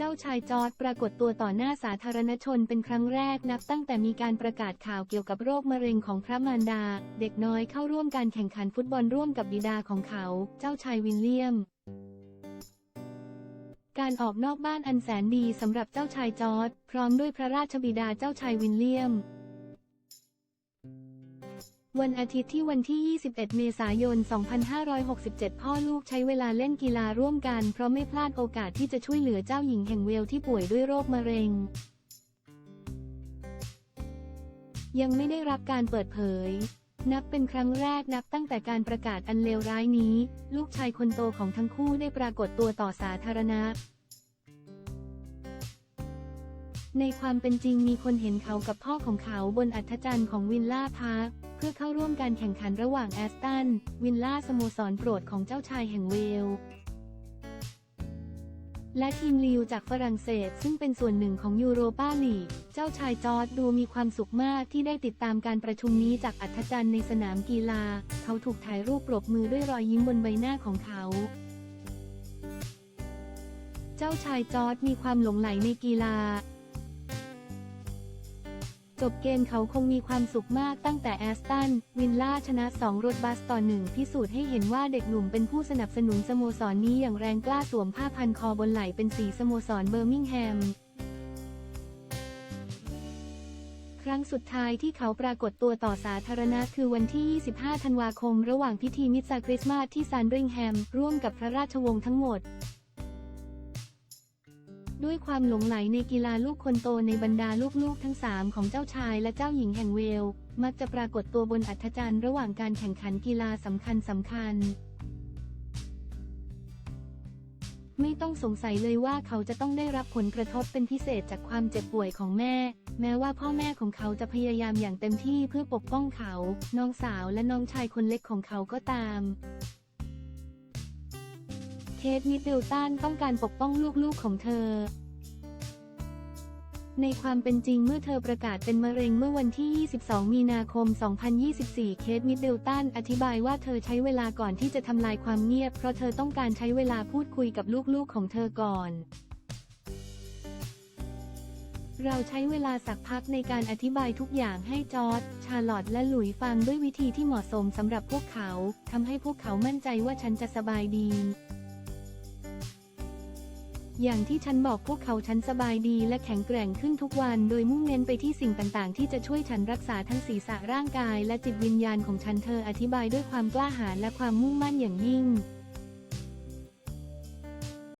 จ้าชายจอร์ดปรากฏตัวต่อหน้าสาธารณชนเป็นครั้งแรกนับตั้งแต่มีการประกาศข่าวเกี่ยวกับโรคมะเร็งของพระมารดา เด็กน้อยเข้าร่วมการแข่งขันฟุตบอลร่วมกับบิดาของเขา เจ้าชายวิลเลียมการออกนอกบ้านอันแสนดีสำหรับเจ้าชายจอร์ดพร้อมด้วยพระราชบิดาเจ้าชายวิลเลียม วันอาทิตย์ที่วันที่ 21 เมษายน 2567 พ่อลูกใช้เวลาเล่นกีฬาร่วมกัน เพราะไม่พลาดโอกาสที่จะช่วยเหลือเจ้าหญิงแห่งเวลที่ป่วยด้วยโรคมะเร็ง ยังไม่ได้รับการเปิดเผย นับเป็นครั้งแรกนับตั้งแต่การประกาศอันเลวร้ายนี้ ลูกชายคนโตของทั้งคู่ได้ปรากฏตัวต่อสาธารณะ ในความเป็นจริงมีคนเห็นเขากับพ่อของเขาบนอัธจันทร์ของวิลล่าพาร์คเพื่อเข้าร่วมการแข่งขันระหว่างแอสตัน วิลล่าสโมสรโปรดของเจ้าชายแห่งเวล และทีมลิวจากฝรั่งเศสซึ่งเป็นส่วนหนึ่งของยูโรปาลีกเจ้าชายจอร์ดดูมีความสุขมากที่ได้ติดตามการประชุมนี้จากอัธจันทร์ในสนามกีฬา เขาถูกถ่ายรูปปรบมือด้วยรอยยิ้มบนใบหน้าของเขาเจ้าชายจอร์ดมีความหลงไหลในกีฬา จบเกมเขาคงมีความสุขมากตั้งแต่แอสตัน วินล่าชนะ 2 รถบัสต่อหนึ่งพิสูจน์ให้เห็นว่าเด็กหนุ่มเป็นผู้สนับสนุนสโมสรนนี้อย่างแรงกล้าสวมผ้าพันคอบนไหล่เป็นสีสโมสรเบอร์มิงแฮม ครั้งสุดท้ายที่เขาปรากฏตัวต่อสาธารณะคือวันที่ 25 ธันวาคม ระหว่างพิธีมิสซาคริสต์มาสที่ซันริงแฮม ร่วมกับพระราชวงศ์ทั้งหมด ด้วยความหลงไหลในกีฬาลูกคนโตในบรรดาลูกๆทั้งสามของเจ้าชายและเจ้าหญิงแห่งเวล มักจะปรากฏตัวบนอัธจันทร์ระหว่างการแข่งขันกีฬาสำคัญสำคัญ ไม่ต้องสงสัยเลยว่าเขาจะต้องได้รับผลกระทบเป็นพิเศษจากความเจ็บป่วยของแม่ แม้ว่าพ่อแม่ของเขาจะพยายามอย่างเต็มที่เพื่อปกป้องเขา น้องสาวและน้องชายคนเล็กของเขาก็ตาม ทมิดเดิลตันต้องการปกป้องลูกๆของเธอ ในความเป็นจริงเมื่อเธอประกาศเป็นมะเร็งเมื่อวันที่ 22 มีนาคม 2024 เคทมิดเดิลตันอธิบายว่าเธอใช้เวลาก่อนที่จะทำลายความเงียบ เพราะเธอต้องการใช้เวลาพูดคุยกับลูกๆของเธอก่อนเราใช้เวลาสักพักในการอธิบายทุกอย่างให้จอร์ดชาร์ลอตและหลุยฟังด้วยวิธีที่เหมาะสมสำหรับพวกเขา ทำให้พวกเขามั่นใจว่าฉันจะสบายดี อย่างที่ฉันบอกพวกเขาฉันสบายดีและแข็งแกร่งขึ้นทุกวัน โดยมุ่งเน้นไปที่สิ่งต่างๆ ที่จะช่วยฉันรักษาทั้งศีรษะร่างกายและจิตวิญญาณของฉันเธออธิบายด้วยความกล้าหาญและความมุ่งมั่นอย่างยิ่ง